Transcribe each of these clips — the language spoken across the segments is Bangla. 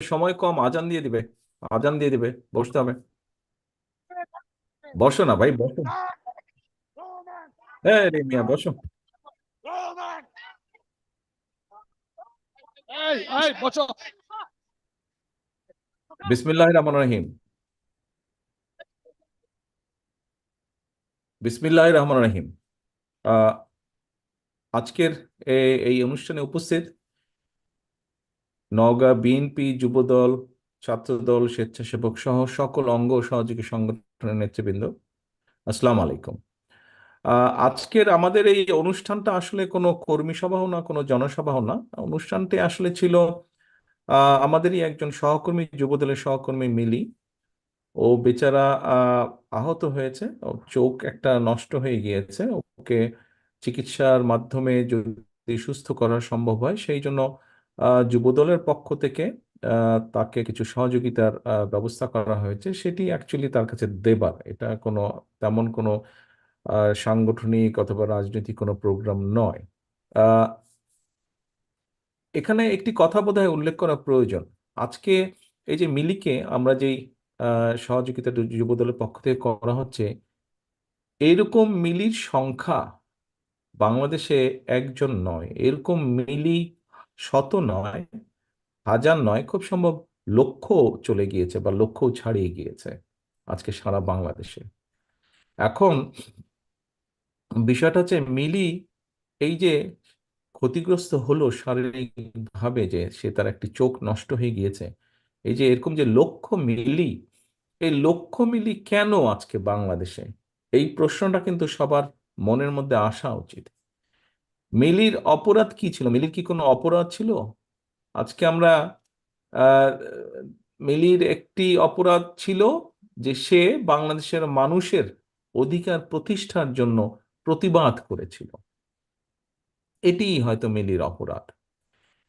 সময় কম আজান দিয়ে দিবে। আজান দিয়ে দিবে বসতে হবে। বসো না ভাই বসো। হ্যাঁ রে মিয়া বসো। বিসমিল্লাহ রহমান রহিম। বিসমিল্লাহ রহমান রহিম। আহ, আজকের এই অনুষ্ঠানে উপস্থিত নওগাঁ বিএনপি যুবদল, ছাত্রদল, স্বেচ্ছাসেবক সহ সকল অঙ্গ সহযোগী সংগঠনের নেতৃবৃন্দ, আসসালামু আলাইকুম। আজকের আমাদের এই অনুষ্ঠানটা আসলে কোনো কর্মী সভাও না, কোনো জনসভাও না। অনুষ্ঠানটি আসলে ছিল আমাদেরই একজন সহকর্মী, যুবদলের সহকর্মী মিলি। ও বেচারা আহত হয়েছে। ওর চোখ একটা নষ্ট হয়ে গিয়েছে। ওকে চিকিৎসার মাধ্যমে যদি সুস্থ করা সম্ভব হয়, সেই জন্য যুবদলের পক্ষ থেকে তাকে কিছু সহযোগিতার ব্যবস্থা করা হয়েছে। সেটি অ্যাকচুয়ালি তার কাছে দেবার। এটা কোনো তেমন কোনো সাংগঠনিক অথবা রাজনৈতিক কোনো প্রোগ্রাম নয়। এখানে একটি কথা বোধহয় উল্লেখ করা প্রয়োজন। আজকে এই যে মিলিকে আমরা যেই সহযোগিতা যুবদলের পক্ষ থেকে করা হচ্ছে, এরকম মিলির সংখ্যা বাংলাদেশে একজন নয়। এরকম মিলি শত নয়, হাজার নয় খুব সম্ভব লক্ষ চলে গিয়েছে বা লক্ষও ছাড়িয়ে গিয়েছে আজকে সারা বাংলাদেশে। এখন বিষয়টা হচ্ছে মিলি এই যে ক্ষতিগ্রস্ত হলো শারীরিকভাবে যে সে তার একটি চোখ নষ্ট হয়ে গিয়েছে, এই যে এরকম যে লক্ষ মিলি, এই লক্ষ মিলি কেন আজকে বাংলাদেশে? এই প্রশ্নটা কিন্তু সবার মনের মধ্যে আসা উচিত। মিলির অপরাধ কি ছিল? মিলির কি কোনো অপরাধ ছিল? আজকে আমরা মিলির একটি অপরাধ ছিল যে সে বাংলাদেশের মানুষের অধিকার প্রতিষ্ঠার জন্য প্রতিবাদ করেছিল। এটিই হয়তো মিলির অপরাধ।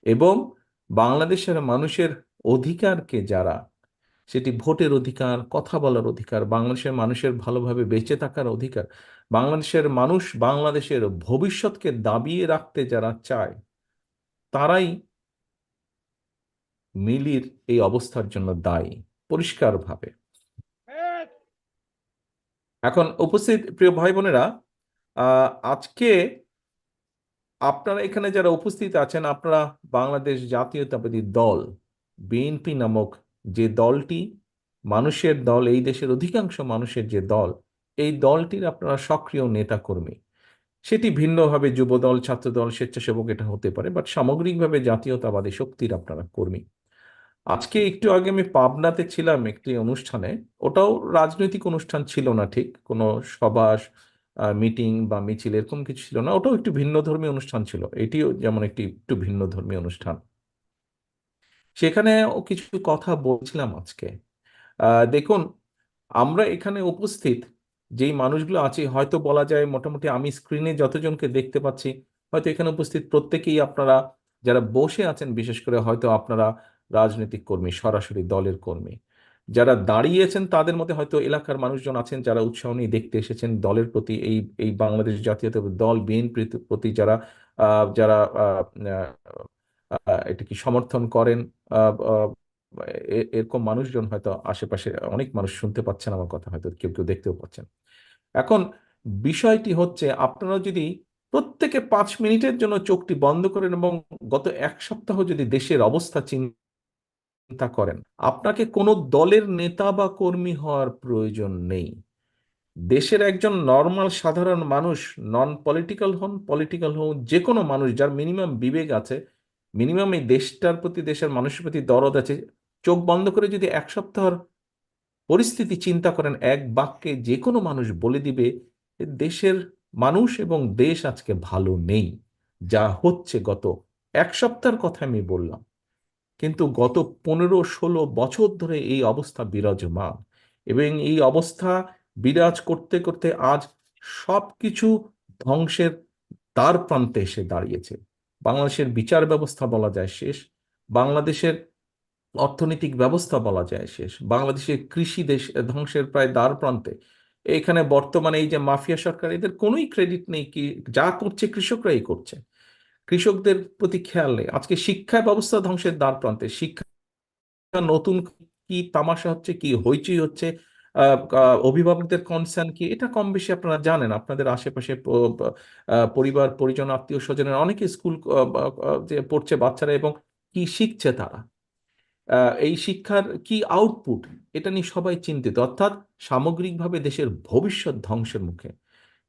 এবং বাংলাদেশের মানুষের অধিকারকে যারা সেটি ভোটের অধিকার, কথা বলার অধিকার, বাংলাদেশের মানুষের ভালোভাবে বেঁচে থাকার অধিকার, বাংলাদেশের মানুষ বাংলাদেশের ভবিষ্যৎকে দাবিয়ে রাখতে যারা চায়, তারাই মিলির এই অবস্থার জন্য দায়ী, পরিষ্কারভাবে। এখন উপস্থিত প্রিয় ভাই বোনেরা আজকে আপনারা এখানে যারা উপস্থিত আছেন, আপনারা বাংলাদেশ জাতীয়তাবাদী দল, বিএনপি নামক যে দলটি মানুষের দল, এই দেশের অধিকাংশ মানুষের যে দল, এই দলটির আপনারা সক্রিয় নেতাকর্মী। সেটি ভিন্নভাবে যুবদল, ছাত্রদল, স্বেচ্ছাসেবক এটা হতে পারে বাট সামগ্রিকভাবে জাতীয়তাবাদী শক্তির আপনারা কর্মী। আজকে একটু আগে আমি পাবনাতে ছিলাম একটি অনুষ্ঠানে, ওটাও রাজনৈতিক অনুষ্ঠান ছিল না ঠিক, কোনো সভা মিটিং বা মিছিল এরকম কিছু ছিল না, ওটাও একটু ভিন্ন ধর্মী অনুষ্ঠান ছিল, এটিও যেমন একটি একটু ভিন্ন ধর্মী অনুষ্ঠান। সেখানে কিছু কথা বলছিলাম আজকে। দেখুন, আমরা এখানে উপস্থিত, যেই মানুষগুলো আছি, হয়তো বলা যায় মোটামুটি আমি স্ক্রিনে যতজনকে দেখতে পাচ্ছি, হয়তো এখানে উপস্থিত প্রত্যেকেই আপনারা যারা বসে আছেন, বিশেষ করে হয়তো আপনারা রাজনৈতিক কর্মী, সরাসরি দলের কর্মী, যারা দাঁড়িয়েছেন, তাদের মধ্যে হয়তো এলাকার মানুষজন আছেন, যারা উৎসাহ নিয়ে দেখতে এসেছেন দলের প্রতি, এই এই বাংলাদেশ জাতীয়তাবাদী দল, বিএনপির প্রতি যারা যারা এটা কি সমর্থন করেন এরকম মানুষজন হয়তো আশেপাশে অনেক মানুষ শুনতে পাচ্ছেন আমার কথা, হয়তো কেউ কেউ দেখতেও পাচ্ছেন। এখন বিষয়টি হচ্ছে, আপনারা যদি প্রত্যেকে পাঁচ মিনিটের জন্য চোখটি বন্ধ করেন এবং গত এক সপ্তাহ যদি দেশের অবস্থা চিন্তা করেন, আপনাকে কোনো দলের নেতা বা কর্মী হওয়ার প্রয়োজন নেই। দেশের একজন নর্মাল সাধারণ মানুষ নন পলিটিক্যাল হন পলিটিক্যাল হন যে কোনো মানুষ যার মিনিমাম বিবেক আছে মিনিমাম এই দেশটার প্রতি, দেশের মানুষের প্রতি দরদ আছে। চোখ বন্ধ করে যদি এক সপ্তাহর পরিস্থিতি চিন্তা করেন, এক বাক্যে যে কোনো মানুষ বলে দিবে দেশের মানুষ এবং দেশ আজকে ভালো নেই। যা হচ্ছে গত এক সপ্তাহের কথা আমি বললাম। কিন্তু গত পনেরো, ষোলো বছর ধরে এই অবস্থা বিরাজমান এবং এই অবস্থা বিরাজ করতে করতে আজ সবকিছু ধ্বংসের দ্বার প্রান্তে এসে দাঁড়িয়েছে। বাংলাদেশের বিচার ব্যবস্থা বলা যায় শেষ, বাংলাদেশের অর্থনৈতিক ব্যবস্থা বলা যায় শেষ, বাংলাদেশের কৃষি দেশ ধ্বংসের প্রায় দ্বার প্রান্তে। এখানে বর্তমানে এই যে মাফিয়া সরকার, এদের কোনোই ক্রেডিট নেই কি, যা করছে কৃষকরাই করছে। কৃষকদের প্রতি খেয়াল নেই। আজকে শিক্ষা ব্যবস্থা ধ্বংসের দ্বার প্রান্তে। শিক্ষা নতুন কি তামাশা হচ্ছে, কি হইচই হচ্ছে অভিভাবকদের কনসার্ন কি? এটা কম বেশি আপনারা জানেন। আপনাদের আশেপাশে পরিবার, পরিজন, আত্মীয় স্বজনের অনেকে স্কুল যে পড়ছে বাচ্চারা এবং কি শিখছে তারা? এই শিক্ষার কি আউটপুট এটা নিয়ে সবাই চিন্তিত। অর্থাৎ সামগ্রিকভাবে দেশের ভবিষ্যৎ ধ্বংসের মুখে।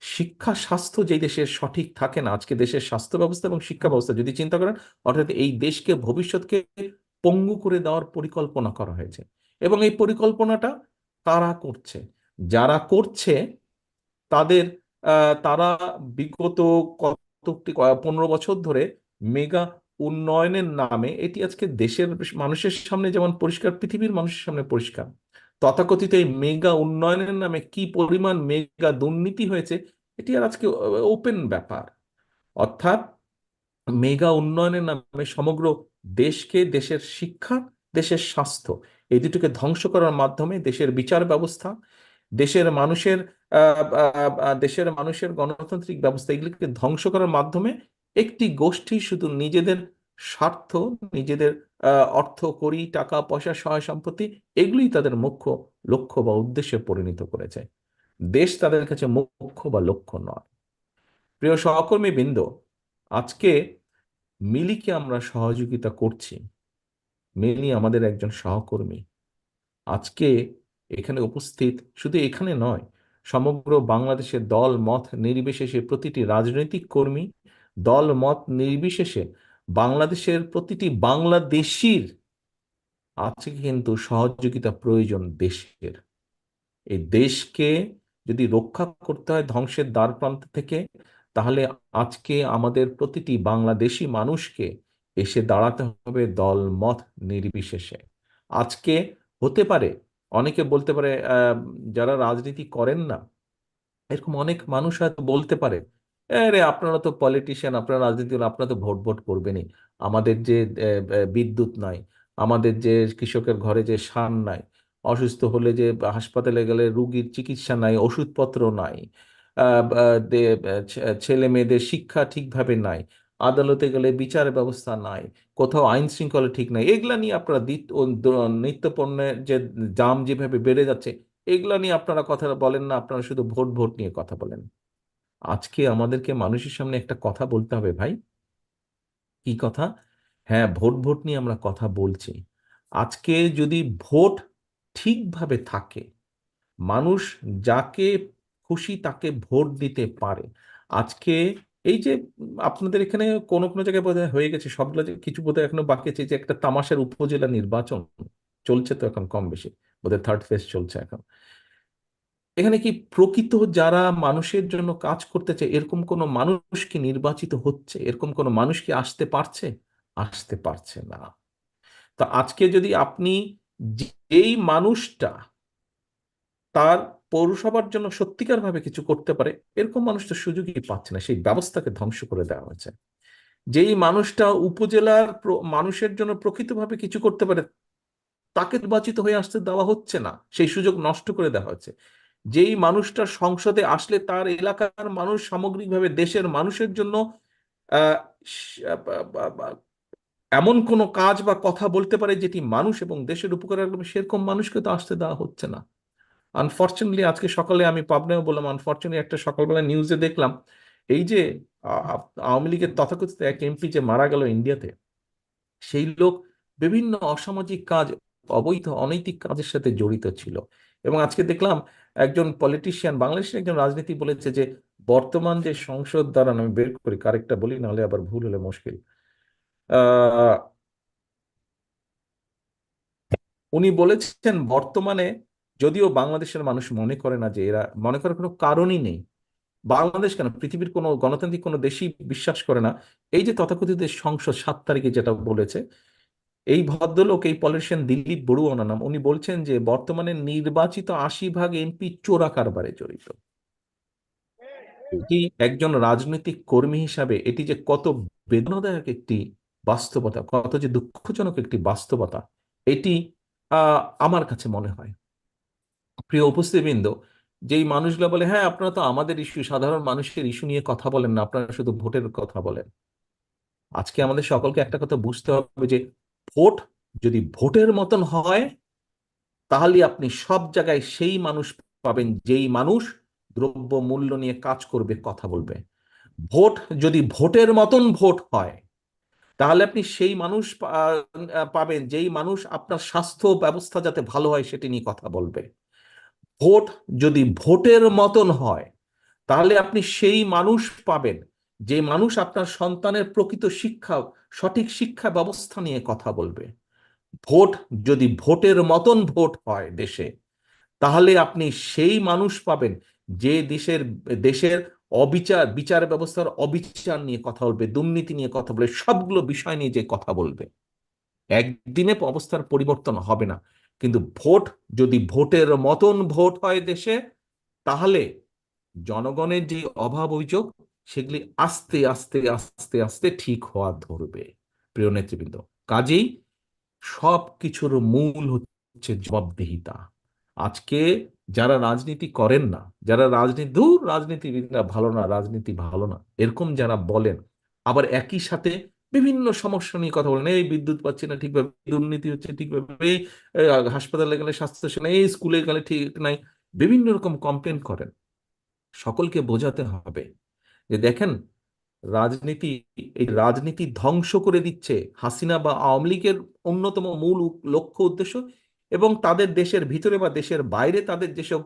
শিক্ষা স্বাস্থ্য যেই দেশের সঠিক থাকে না, আজকে দেশের স্বাস্থ্য ব্যবস্থা এবং শিক্ষা ব্যবস্থা যদি চিন্তা করেন, অর্থাৎ এই দেশকে ভবিষ্যৎকে পঙ্গু করে দেওয়ার পরিকল্পনা করা হয়েছে। এবং এই পরিকল্পনাটা কারা করছে। যারা করছে, তাদের তারা বিগত কতটি পনেরো বছর ধরে মেগা উন্নয়নের নামে এটি আজকে দেশের মানুষের সামনে যেমন পরিষ্কার, পৃথিবীর মানুষের সামনে পরিষ্কার, তথাকথিত এই মেগা উন্নয়নের নামে কি পরিমাণ মেগা দুর্নীতি হয়েছে, এটি আর আজকে ওপেন ব্যাপার। অর্থাৎ মেগা উন্নয়নের নামে সমগ্র দেশকে, দেশের শিক্ষা দেশের স্বাস্থ্য। এই দুটোকে ধ্বংস করার মাধ্যমে দেশের বিচার ব্যবস্থা, দেশের মানুষের দেশের মানুষের গণতান্ত্রিক ব্যবস্থা, এগুলিকে ধ্বংস করার মাধ্যমে একটি গোষ্ঠী শুধু নিজেদের স্বার্থ, নিজেদের অর্থ, কড়ি, টাকা, পয়সা, সহায় সম্পত্তি এগুলি তাদের মুখ্য লক্ষ্য বা উদ্দেশ্যে পরিণত করেছে। দেশ তাদের কাছে মুখ্য বা লক্ষ্য নয়। প্রিয় সহকর্মী বৃন্দ আজকে মিলিকে আমরা সহযোগিতা করছি। মিলি আমাদের একজন সহকর্মী। আজকে এখানে উপস্থিত শুধু এখানে নয়, সমগ্র বাংলাদেশের দল, মত নির্বিশেষে প্রতিটি রাজনৈতিক কর্মী, দল, মত নির্বিশেষে বাংলাদেশের প্রতিটি বাংলাদেশির আজকে কিন্তু সহযোগিতা প্রয়োজন দেশের। এই দেশকে যদি রক্ষা করতে হয় ধ্বংসের দ্বার প্রান্ত থেকে, তাহলে আজকে আমাদের প্রতিটি বাংলাদেশি মানুষকে এসে দাঁড়াতে হবে দল মত নির্বিশেষে। আজকে হতে পারে, অনেকে বলতে পারে যারা রাজনীতি করেন না, এরকম অনেক মানুষ হয়তো বলতে পারে, আরে, আপনারা তো পলিটিশিয়ান আপনারা রাজনীতি আপনারা তো ভোট ভোট করবেনই। আমাদের যে বিদ্যুৎ নাই, আমাদের যে কৃষকের ঘরে যে সার নাই, অসুস্থ হলে যে হাসপাতালে গেলে রুগীর চিকিৎসা নাই, ওষুধপত্র নাই ছেলে মেয়েদের শিক্ষা ঠিকভাবে নাই আদালতে গেলে বিচার ব্যবস্থা নাই, কোথাও আইন শৃঙ্খলা ঠিক নাই, এগুলা নিয়ে আপনারা নিত্য পণ্যের যে দাম যেভাবে বেড়ে যাচ্ছে, এগুলা নিয়ে আপনারা কথা বলেন না, আপনারা শুধু ভোট ভোট নিয়ে কথা বলেন। আজকে আমাদেরকে মানুষের সামনে একটা কথা বলতে হবে ভাই। কি কথা? হ্যাঁ ভোট ভোট নিয়ে আমরা কথা বলছি। আজকে যদি ভোট ঠিকভাবে থাকে, মানুষ যাকে খুশি তাকে ভোট দিতে পারে, আজকে এই যে আপনাদের এখানে কোনো কোনো জায়গায় বোধহয় হয়ে গেছে? সবগুলো কিছু বোধহয় এখনও বাকি আছে, যে একটা তামাশার উপজেলা নির্বাচন চলছে তো এখন কম বেশি, বোধহয় থার্ড ফেজ চলছে এখন। এখানে কি প্রকৃত যারা মানুষের জন্য কাজ করতে চায়, এরকম কোনো মানুষ কি নির্বাচিত হচ্ছে? এরকম কোনো মানুষ কি আসতে পারছে? আসতে পারছে না। তো আজকে যদি আপনি যেই মানুষটা তার পৌরসভার জন্য সত্যিকার ভাবে কিছু করতে পারে, এরকম মানুষ তো সুযোগই পাচ্ছে না, সেই ব্যবস্থাকে ধ্বংস করে দেওয়া হয়েছে। যেই মানুষটা উপজেলার মানুষের জন্য প্রকৃতভাবে কিছু করতে পারে, তাকে নির্বাচিত হয়ে আসতে দেওয়া হচ্ছে না, সেই সুযোগ নষ্ট করে দেওয়া হচ্ছে যেই মানুষটা সংসদে আসলে তার এলাকার মানুষ সামগ্রিকভাবে দেশের মানুষের জন্য এমন কোনো কাজ বা কথা বলতে পারে যেটি মানুষ এবং দেশের উপকার সেরকম মানুষকে তো আসতে দেওয়া হচ্ছে না। আনফর্চুনেটলি আজকে সকালে আমি পাবনায় বললাম আনফর্চুনেটলি একটা সকালবেলা নিউজে দেখলাম, এই যে আওয়ামী লীগের তথাকথিত এক এমপি যে মারা গেল ইন্ডিয়াতে, সেই লোক বিভিন্ন অসামাজিক কাজ, অবৈধ, অনৈতিক কাজের সাথে জড়িত ছিল। এবং আজকে দেখলাম একজন পলিটিশিয়ান বাংলাদেশের একজন রাজনীতি বলেছে যে, বর্তমান যে সংসদ দ্বারা, আমি বের করি, কারেক্টটা বলি, নাহলে আবার ভুল হলে মুশকিল। উনি বলেছেন বর্তমানে যদিও বাংলাদেশের মানুষ মনে করে না যে এরা, মনে করার কোনো কারণই নেই। বাংলাদেশ কেন? পৃথিবীর কোনো গণতান্ত্রিক কোনো দেশই বিশ্বাস করে না। এই যে তথাকথিত সংসদ সাত তারিখে যেটা বলেছে, এই ভদ্রলোক, এই পলিটিশিয়ান দিলীপ বড়ুয়া নাম, উনি বলছেন যে বর্তমানে নির্বাচিত আশি ভাগ এমপি চোরা কারবারে জড়িত। এটি একজন রাজনৈতিক কর্মী হিসাবে এটি যে কত বেদনাদায়ক একটি বাস্তবতা, কত যে দুঃখজনক একটি বাস্তবতা, এটি আমার কাছে মনে হয়। প্রিয় উপস্থিতবৃন্দ, যেই মানুষগুলো বলে হ্যাঁ আপনারা তো আমাদের ইস্যু সাধারণ মানুষের ইস্যু নিয়ে কথা বলেন না, আপনারা শুধু ভোটের কথা বলেন। আজকে আমাদের সকলকে একটা কথা বুঝতে হবে যে, ভোট যদি ভোটের মতন হয়, তাহলে আপনি সব জায়গায় সেই মানুষ পাবেন যেই মানুষ দ্রব্য মূল্য নিয়ে কাজ করবে, কথা বলবে। ভোট যদি ভোটের মতন ভোট হয়, তাহলে আপনি সেই মানুষ পাবেন যেই মানুষ আপনার স্বাস্থ্য ব্যবস্থা যাতে ভালো হয়, সেটি নিয়ে কথা বলবে। ভোট যদি ভোটের মতন হয়, তাহলে আপনি সেই মানুষ পাবেন, যে মানুষ আপনার সন্তানের প্রকৃত শিক্ষা, সঠিক শিক্ষা ব্যবস্থা নিয়ে কথা বলবে। ভোট যদি ভোটের মতন ভোট হয় দেশে, তাহলে আপনি সেই মানুষ পাবেন, যে দেশের দেশের অবিচার, বিচার ব্যবস্থার অবিচার নিয়ে কথা বলবে, দুর্নীতি নিয়ে কথা বলবে, সবগুলো বিষয় নিয়ে যে কথা বলবে। একদিনে অবস্থার পরিবর্তন হবে না। কিন্তু ভোট, যদি ভোটের মতন ভোট হয় দেশে, তাহলে জনগণের যে অভাব অভিযোগ, সেগুলি আস্তে আস্তে আস্তে আস্তে ঠিক হওয়া ধরবে। প্রিয় নেতৃবৃন্দ, কাজেই সব কিছুর মূল হচ্ছে জবাবদিহিতা। আজকে যারা রাজনীতি করেন না, যারা রাজনীতি, দূর রাজনীতিবিদরা ভালো না, রাজনীতি ভালো না, এরকম যারা বলেন, আবার একই সাথে বিভিন্ন সমস্যা নিয়ে কথা বলেন। এই বিদ্যুৎ পাচ্ছি না ঠিকভাবে, দুর্নীতি হচ্ছে ঠিকভাবে হাসপাতালে গেলে স্বাস্থ্য সেবা এই স্কুলে গেলে ঠিক নাই। বিভিন্ন রকম কমপ্লেন করেন। সকলকে বোঝাতে হবে যে দেখেন, রাজনীতি, এই রাজনীতি ধ্বংস করে দিচ্ছে হাসিনা বা আওয়ামী লীগের অন্যতম মূল লক্ষ্য উদ্দেশ্য এবং তাদের দেশের ভিতরে বা দেশের বাইরে তাদের যেসব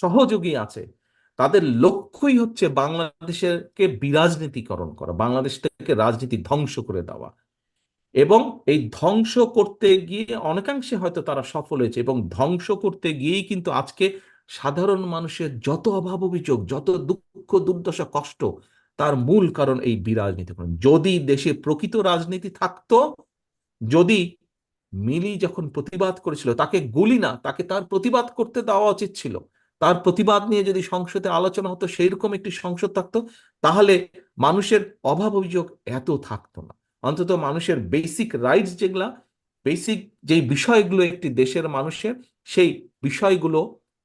সহযোগী আছে তাদের লক্ষ্যই হচ্ছে বাংলাদেশেরকে বিরাজনীতিকরণ করা বাংলাদেশ থেকে রাজনীতি ধ্বংস করে দেওয়া। এবং এই ধ্বংস করতে গিয়ে অনেকাংশে হয়তো তারা সফল হয়েছে এবং ধ্বংস করতে গিয়েই কিন্তু আজকে সাধারণ মানুষের যত অভাব অভিযোগ, যত দুঃখ, দুর্দশা, কষ্ট, তার মূল কারণ এই বিরাজনীতিকরণ। যদি দেশে প্রকৃত রাজনীতি থাকতো, যদি মিলি যখন প্রতিবাদ করেছিল, তাকে গুলি না, তাকে তার প্রতিবাদ করতে দেওয়া উচিত ছিল। তার প্রতিবাদ নিয়ে যদি সংসদে আলোচনা হতো, সেইরকম একটি সংসদ থাকতো, তাহলে মানুষের অভাব অভিযোগ এত থাকতো না। অন্তত মানুষের বেসিক রাইটস যেগুলা বেসিক যে বিষয়গুলো একটি দেশের মানুষের, সেই বিষয়গুলো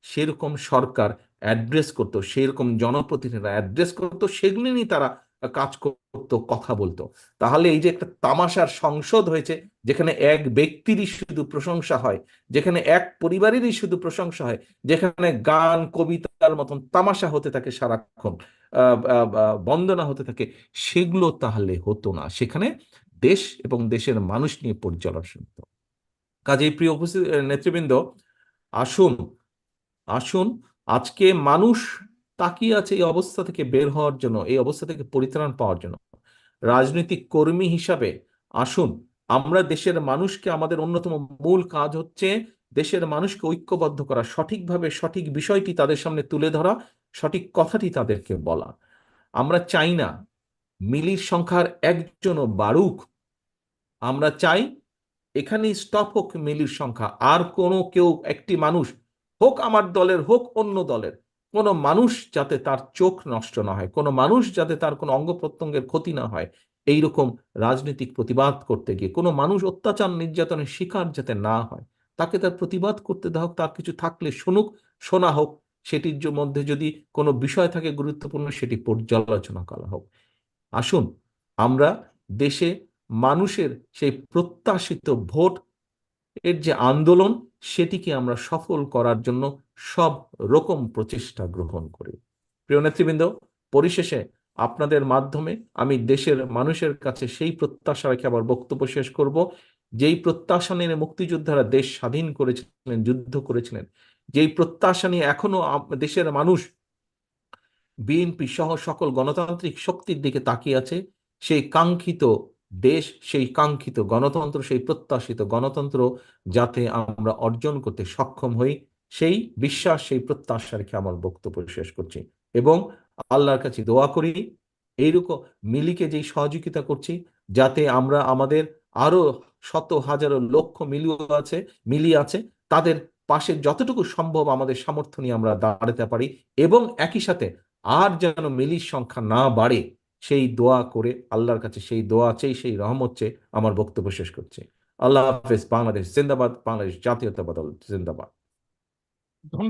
সেরকম সরকার অ্যাড্রেস করতো সেরকম জনপ্রতিনিধিরা অ্যাড্রেস করতো, সেগুলি নিয়ে তারা কাজ করতো, কথা বলতো। তাহলে এই যে একটা তামাশার সংসদ হয়েছে, যেখানে এক ব্যক্তিরই শুধু প্রশংসা হয়, যেখানে এক পরিবারেরই শুধু প্রশংসা হয়, যেখানে গান, কবিতার মতন তামাশা হতে থাকে সারাক্ষণ বন্দনা হতে থাকে, সেগুলো তাহলে হতো না। সেখানে দেশ এবং দেশের মানুষ নিয়ে পর্যালোচনা হতো। কাজে প্রিয় উপস্থিত নেতৃবৃন্দ, আসুন আসুন, আজকে মানুষ তাকিয়ে আছে এই অবস্থা থেকে বের হওয়ার জন্য, এই অবস্থা থেকে পরিত্রাণ পাওয়ার জন্য। রাজনৈতিক কর্মী হিসাবে আসুন, আমরা দেশের মানুষকে, আমাদের অন্যতম মূল কাজ হচ্ছে দেশের মানুষকে ঐক্যবদ্ধ করা, সঠিকভাবে সঠিক বিষয়টি তাদের সামনে তুলে ধরা, সঠিক কথাটি তাদেরকে বলা। আমরা চাই না মিলির সংখ্যার একজনও বাড়ুক। আমরা চাই এখানেই স্টপ হোক মিলির সংখ্যা, আর কোনো কেউ, একটি মানুষ হোক আমার দলের, হোক অন্য দলের কোনো মানুষ যাতে তার চোখ নষ্ট না হয়, কোনো মানুষ যাতে তার কোনো অঙ্গ প্রত্যঙ্গের ক্ষতি না হয় এই রকম রাজনৈতিক প্রতিবাদ করতে গিয়ে, কোনো মানুষ অত্যাচার, নির্যাতনের শিকার যাতে না হয়, তাকে তার প্রতিবাদ করতে দেওয়া হোক, তার কিছু থাকলে শুনুক, শোনা হোক, সেটির মধ্যে যদি কোনো বিষয় থাকে গুরুত্বপূর্ণ, সেটি পর্যালোচনা করা হোক। আসুন, আমরা দেশে মানুষের সেই প্রত্যাশিত ভোট, এর যে আন্দোলন সেটিকে আমরা সফল করার জন্য সব রকম প্রচেষ্টা গ্রহণ করি। প্রিয় নেতৃবৃন্দ, পরিশেষে আপনাদের মাধ্যমে আমি দেশের মানুষের কাছে সেই প্রত্যাশা রেখে আবার বক্তব্য শেষ করব। যেই প্রত্যাশা নিয়ে মুক্তিযোদ্ধারা দেশ স্বাধীন করেছিলেন, যুদ্ধ করেছিলেন, যেই প্রত্যাশা নিয়ে এখনও দেশের মানুষ বিএনপি সহ সকল গণতান্ত্রিক শক্তির দিকে তাকিয়ে আছে, সেই কাঙ্ক্ষিত দেশ সেই কাঙ্ক্ষিত গণতন্ত্র, সেই প্রত্যাশিত গণতন্ত্র যাতে আমরা অর্জন করতে সক্ষম হই, সেই বিশ্বাস, সেই প্রত্যাশা রেখে আমার বক্তব্য শেষ করছি। এবং আল্লাহর কাছে দোয়া করি এইরকম মিলিকে যেই সহযোগিতা করছি, যাতে আমরা আমাদের আরও শত হাজারো লক্ষ মিলিও আছে, মিলি আছে, তাদের পাশে যতটুকু সম্ভব আমাদের সামর্থ্য নিয়ে আমরা দাঁড়াতে পারি এবং একই সাথে আর যেন মিলির সংখ্যা না বাড়ে সেই দোয়া করে আল্লাহর কাছে সেই দোয়া চেয়ে, সেই রহমত চেয়ে আমার বক্তব্য শেষ করছে। আল্লাহ হাফেজ, বাংলাদেশ জিন্দাবাদ, বাংলাদেশ জাতীয়তাবাদ জিন্দাবাদ।